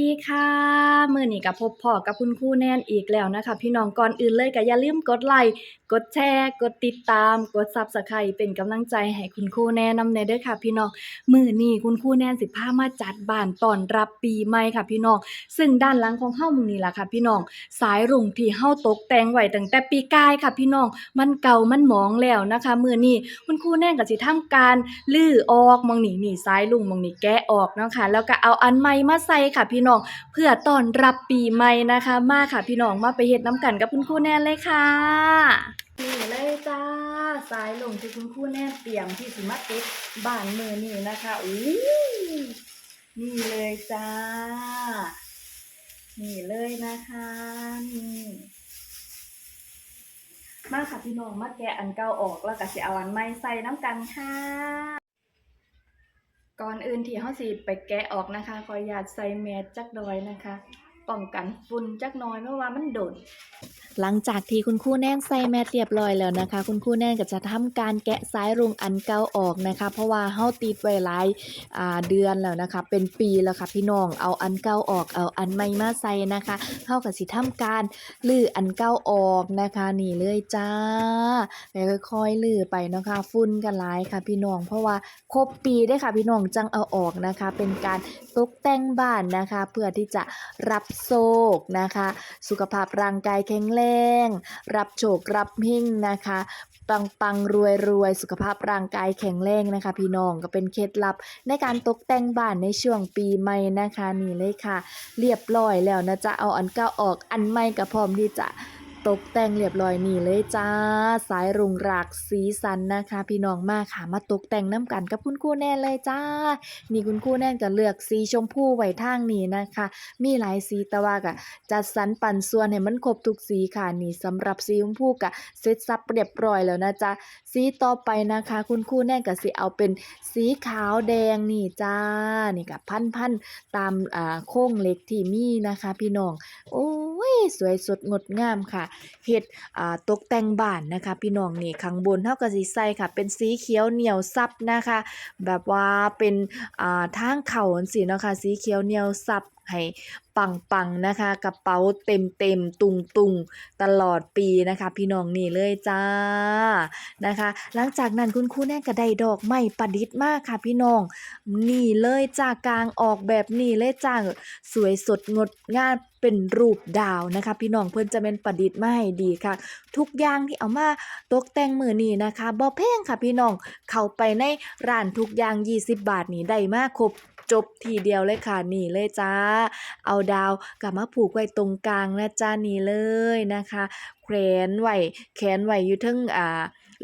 ดีค่ะมื้อนี้ก็พบพ้อกับคุณครูแนนอีกแล้วนะคะ พี่น้องก่อนอื่นเลยก็อย่าลืมกดไลค์กดแชร์กดติดตาม กด Subscribe เป็นกำลังใจให้คุณครูแนนนำแน่เด้อค่ะ พี่น้องมื้อนี้คุณครูแนนสิพามาจัดบ้านต้อนรับปีใหม่ค่ะ พี่น้องซึ่งด้านหลังของเฮามื้นี้ล่ะค่ะ พี่น้องสายรุ้งที่เฮาตกแต่งไว้ตั้งแต่ปีกายค่ะ พี่น้องมันเก่ามันหมองแล้วนะคะมื้อนี้คุณครูแนนก็สิทำการลื้อออกมองนี้นี่สายรุ้งมองนี้แกะออกเนาะค่ะแล้วก็เอาอันใหม่มาใส่ค่ะพี่น้องเพื่อต้อนรับปีใหม่นะคะ มาค่ะพี่น้องมาไปเฮ็ดน้ำกันกับคุณครูแนนเลยค่ะนี่เลยจ้าสายลงที่คุณครูแนนเตรียมที่สิมาติดบ้านมือนี่นะคะอู้นี่เลยจ้า นี่เลยนะคะนี่มาค่ะพี่น้องมาแกะอันเก่าออกแล้วก็สิเอาอันใหม่ใส่น้ำกันค่ะ ก่อนอื่นที่เฮาสิไปแกะออกนะคะ ขออนุญาตใส่แมสจักหน่อยนะคะ ป้องกันฝุ่นจักน่อยเพราะว่ามันโดนหลังจากที่คุณครูแน่นใส่แมทเรียบร้อยแล้วนะคะ คุณครูแน่นก็จะทำการแกะสายรุงอันเก่าออกนะคะ เพราะว่าเฮาติดไว้หลายาเดือนแล้วนะคะ เป็นปีแล้วค่ะพี่น้องเอาอันเก่าออกเอาอันใหม่มาใส่นะคะเฮาก็สิทำการลื้ออันเก่าออกนะคะนี่เลยจ้าแล้วค่อยๆลื้อไปนะคะฝุ่นกันหลายค่ะพี่น้อง เพราะว่าครบปีได้ค่ะพี่น้องจังเอาออกนะคะ เป็นการตกแต่งบ้านนะคะ เพื่อที่จะรับโชคนะคะ สุขภาพร่างกายแข็งแรงรับโชครับหิ่งนะคะปังปังรวยรวยสุขภาพร่างกายแข็งแรงนะคะ พี่น้องก็เป็นเคล็ดลับในการตกแต่งบ้านในช่วงปีใหม่นะคะนี่เลยค่ะ เรียบร้อยแล้วนะจ๊ะเอาอันเก่าออกอันใหม่ก็พร้อมที่จะ ตกแต่งเรียบร้อยนี่เลยจ้า สายรุงรากสีสันนะคะ พี่น้องมาค่ะมาตกแต่งน้ำกันกับคุณครูแน่เลยจ้า นี่คุณครูแน่ก็เลือกสีชมพูไว้ทางนี้นะคะ มีหลายสีแต่ว่าก็จัดสรรปันส่วนให้มันครบทุกสีค่ะนี่สำหรับสีชมพูก็เสร็จสับเรียบร้อยแล้วนะจ๊ะสีต่อไปนะคะ คุณครูแน่ก็สิเอาเป็นสีขาวแดงนี่จ้านี่ก็พันพันๆตามอ่าโค้งเล็กที่มีนะคะ พี่น้องโอ้ สวยสดงดงามค่ะเห็ดตกแต่งบ้านนะคะ พี่น้องนี่ข้างบนเท่าก็สิใสค่ะ เป็นสีเขียวเหนียวซับนะคะ แบบว่าเป็นทางเข่าจังซี่เนาะค่ะสีเขียวเหนียวซับ ให้ปังๆนะคะ กระเป๋าเต็มๆตุงๆตลอดปีนะคะ พี่น้องนี่เลยจ้านะคะ หลังจากนั้นคุณครูแน่ก็ได้ดอกไม้ประดิษฐ์มากค่ะ พี่น้อง นี่เลยจ้ากลางออกแบบนี้เลยจ้าสวยสดงดงามเป็นรูปดาวนะคะ พี่น้องเพิ่นจะเป็นประดิษฐ์มาให้ดีค่ะ ทุกอย่างที่เอามาตกแต่งมือนี้นะคะบ่แพงค่ะพี่น้องเข้าไปในร้านทุกอย่าง 20 บาทนี่ได้มากครบ จบทีเดียวเลยค่ะนี่เลยจ้า เอาดาวกลับมาผูกไว้ตรงกลางนะจ้านี่เลยนะคะแขวนไว้แขนไว้อยู่เทึงอ่า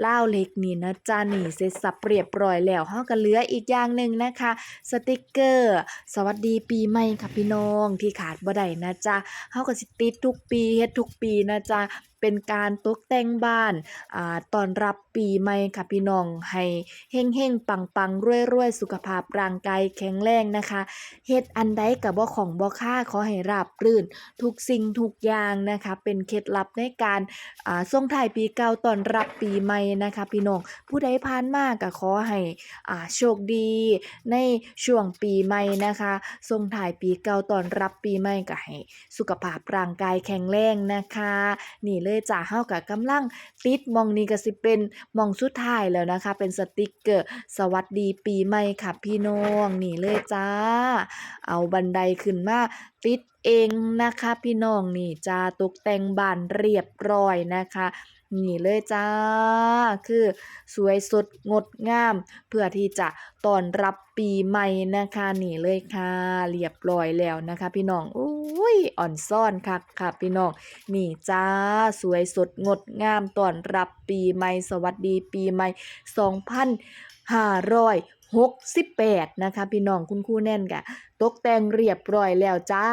เล่าเล็กนี่นะจ้านี่เสร็จสับเรียบร้อยแล้วเฮาก็เหลืออีกอย่างหนึ่งนะคะ สติกเกอร์ สวัสดีปีใหม่ค่ะพี่น้องที่ขาดบ่ได้นะจ๊ะเฮาก็สิติดทุกปีเฮ็ดทุกปีนะจ๊ะ เป็นการตกแต่งบ้านอ่าตอนรับปีใหม่ค่ะพี่น้องให้เฮงๆปังๆรวยๆสุขภาพร่างกายแข็งแรงนะคะเฮ็ดอันใดก็บ่ของบ่ค่าขอให้ราบรื่น ทุกสิ่งทุกอย่างนะคะ เป็นเคล็ดลับในการอ่าส่งท้ายปีเก่าตอนรับปีใหม่นะคะ พี่น้องผู้ใดผ่านมาก็ขอให้อ่าโชคดีในช่วงปีใหม่นะคะส่งท้ายปีเก่าตอนรับปีใหม่ก็ให้สุขภาพร่างกายแข็งแรงนะคะ นี่เลยจ้าเฮาก็กำลังติดมองนี้ก็สิเป็นมองสุดท้ายแล้วนะคะ เป็นสติกเกอร์ สวัสดีปีใหม่ค่ะพี่น้องนี่เลยจ้า เอาบันไดขึ้นมาติดเองนะคะ พี่น้องนี่จ้าตกแต่งบ้านเรียบร้อยนะคะ นี่เลยจ้า คือสวยสดงดงาม เพื่อที่จะต้อนรับปีใหม่นะคะนี่เลยค่ะ เรียบร้อยแล้วนะคะ พี่น้องอุ้ยอ่อนซ่อนค่ะค่ะพี่น้องนี่จ้า สวยสดงดงามต้อนรับปีใหม่สวัสดีปีใหม่2568 นะคะ พี่น้องคุณครูแน่นกะ ตกแต่งเรียบร้อยแล้วจ้า